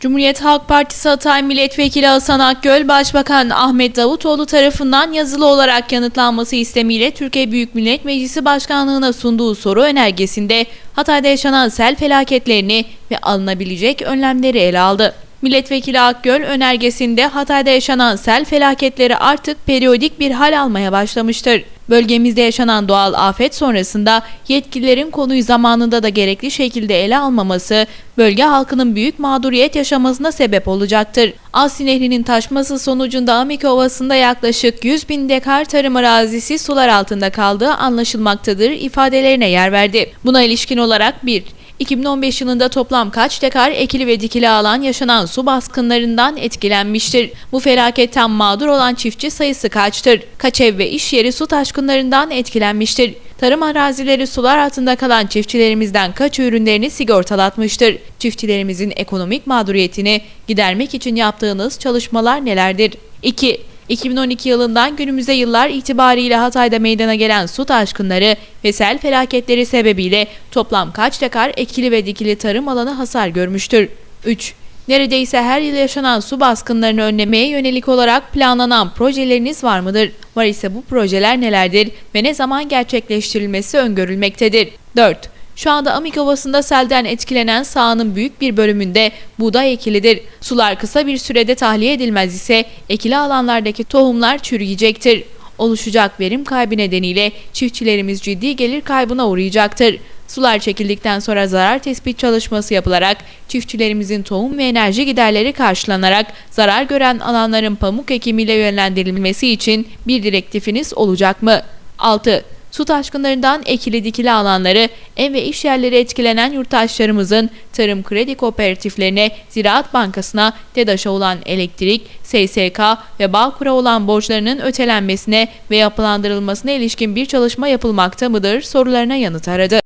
Cumhuriyet Halk Partisi Hatay Milletvekili Hasan Akgöl, Başbakan Ahmet Davutoğlu tarafından yazılı olarak yanıtlanması istemiyle Türkiye Büyük Millet Meclisi Başkanlığı'na sunduğu soru önergesinde Hatay'da yaşanan sel felaketlerini ve alınabilecek önlemleri ele aldı. Milletvekili Akgöl önergesinde Hatay'da yaşanan sel felaketleri artık periyodik bir hal almaya başlamıştır. Bölgemizde yaşanan doğal afet sonrasında yetkililerin konuyu zamanında da gerekli şekilde ele almaması bölge halkının büyük mağduriyet yaşamasına sebep olacaktır. Asli Nehri'nin taşması sonucunda Amik Ovası'nda yaklaşık 100 bin dekar tarım arazisi sular altında kaldığı anlaşılmaktadır ifadelerine yer verdi. Buna ilişkin olarak 1. 2015 yılında toplam kaç dekar ekili ve dikili alan yaşanan su baskınlarından etkilenmiştir? Bu felaketten mağdur olan çiftçi sayısı kaçtır? Kaç ev ve iş yeri su taşkınlarından etkilenmiştir? Tarım arazileri sular altında kalan çiftçilerimizden kaç ürünlerini sigortalatmıştır? Çiftçilerimizin ekonomik mağduriyetini gidermek için yaptığınız çalışmalar nelerdir? 2. 2012 yılından günümüze yıllar itibariyle Hatay'da meydana gelen su taşkınları ve sel felaketleri sebebiyle toplam kaç dekar ekili ve dikili tarım alanı hasar görmüştür? 3. Neredeyse her yıl yaşanan su baskınlarını önlemeye yönelik olarak planlanan projeleriniz var mıdır? Var ise bu projeler nelerdir ve ne zaman gerçekleştirilmesi öngörülmektedir? 4. Şu anda Amik Ovası'nda selden etkilenen sahanın büyük bir bölümünde buğday ekilidir. Sular kısa bir sürede tahliye edilmez ise ekili alanlardaki tohumlar çürüyecektir. Oluşacak verim kaybı nedeniyle çiftçilerimiz ciddi gelir kaybına uğrayacaktır. Sular çekildikten sonra zarar tespit çalışması yapılarak çiftçilerimizin tohum ve enerji giderleri karşılanarak zarar gören alanların pamuk ekimiyle yönlendirilmesi için bir direktifiniz olacak mı? 6. Su taşkınlarından ekili dikili alanları, ev ve iş yerleri etkilenen yurttaşlarımızın tarım kredi kooperatiflerine, Ziraat Bankası'na, TEDAŞ'a olan elektrik, SSK ve Bağkur'a olan borçlarının ötelenmesine ve yapılandırılmasına ilişkin bir çalışma yapılmakta mıdır sorularına yanıt aradı.